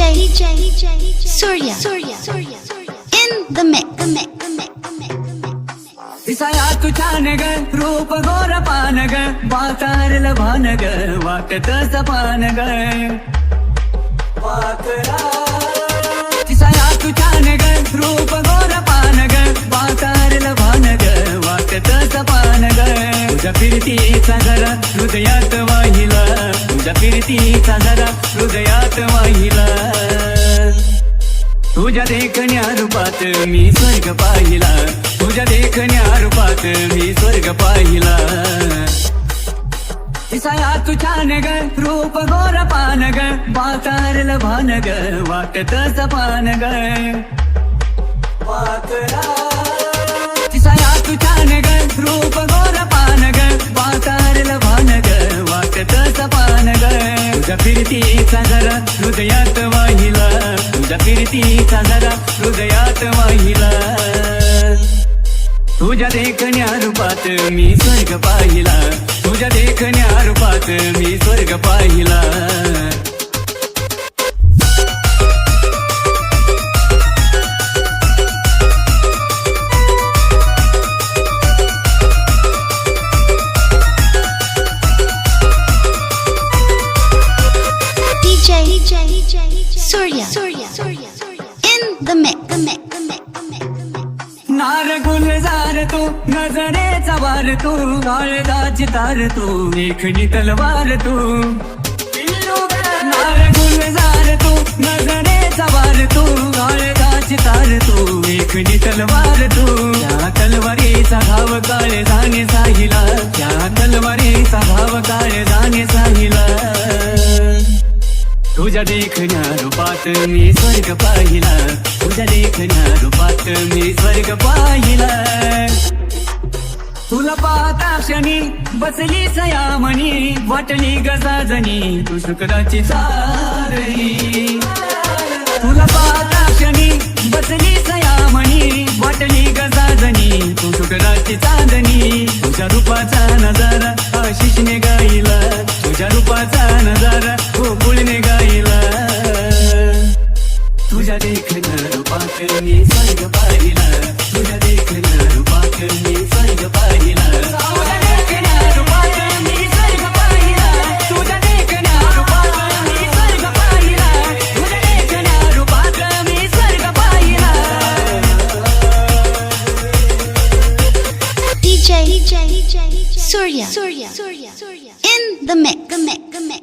DJ, DJ, DJ Surya, Surya, Surya, in the mix, the mix, the mix. इसायात छानग रूप घोर पानग वातारल भानग वाटत सपानग इसायात छानग रूप घोर पानग वातारल भानग वाटत सपानग तुझ्या फिरतीचा जरा हृदयात वाहिला. तुझ्या देखण्या रूपात मी स्वर्ग पाहिला. तुझ्या देखण्या रूपात मी स्वर्ग पाहिला. दिसाया तू छान ग रूप गोर पान ग वातारल भान ग वाटत सपान ग दिसाया तुझ्या फिरतीचा झरा हृदयात वाहिला. तुझ्या फिरतीचा जरा हृदयात वाहिला. तुझ्या देखण्या रूपात मी स्वर्ग पाहिला. तुझ्या देखण्या रूपात मी स्वर्ग पाहिला. Surya, Surya, Surya, in the mix, the mix, the mix, the mix. नार गुलजार तू नजरेचा वार तू काळजाची तार तू देखणी तलवार तू. नार गुलजार तू नजरेचा वार तू काळजाची तार तू देखणी तलवार तू. त्या तलवारीचा भाव काळे जाणे साहिला त्या तलवारीचा भाव काळे जाणे साहिला. तुझ्या देखण्या रूपात मी स्वर्ग पाहिला. तुझ्या देखण्या रूपात मी स्वर्ग पाहिला. तुला पाहता क्षणी बसली सयामणी वाटली गजाजणी तू शुक्राची सारणी तुला पाहता क्षणी बसली सयामणी वाटली गजाजणी तू शुक्राची चांदणी. तुझ्या रूपाचा नजारा आशिषने गाईला तुझ्या रूपाचा नजारा in the mix, the mix, the mix,